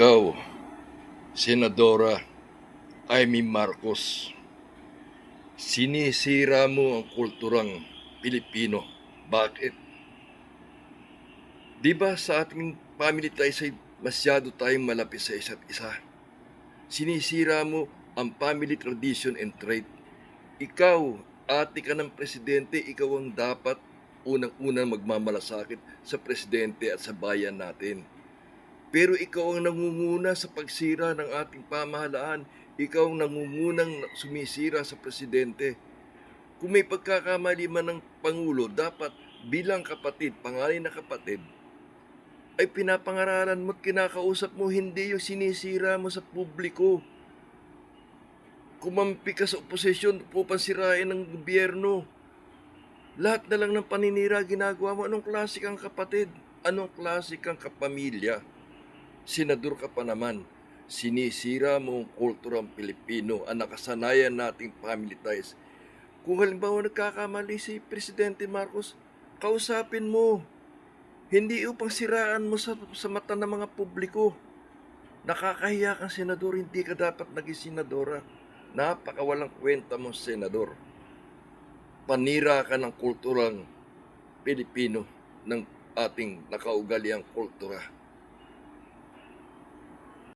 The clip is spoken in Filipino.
Ikaw, Senadora Amy Marcos, sinisira mo ang kulturang Pilipino. Bakit? Di ba sa ating family ties ay masyado tayong malapit sa isa't isa? Sinisira mo ang family tradition and trait. Ikaw, ate ka ng presidente, ikaw ang dapat unang-unang magmamalasakit sa presidente at sa bayan natin. Pero ikaw ang nangunguna sa pagsira ng ating pamahalaan. Ikaw ang nangungunang sumisira sa presidente. Kung may pagkakamali man ng Pangulo, dapat bilang kapatid, pangalan na kapatid, ay pinapangaralan mo at kinakausap mo, hindi yung sinisira mo sa publiko. Kumampi ka sa oposisyon, pupansirain ng gobyerno. Lahat na lang ng paninira ginagawa mo. Anong klase kang kapatid? Anong klase kang kapamilya? Senador ka pa naman. Sinisira mo ang kulturang Pilipino, ang nakasanayan nating family ties. Kung halimbawa nagkakamali si Presidente Marcos, kausapin mo. Hindi upang siraan mo sa, sa mata ng mga publiko. Nakakahiya kang senador, hindi ka dapat naging senadora. Napakawalang kwenta mong senador. Panira ka ng kulturang Pilipino ng ating nakaugaliang kultura.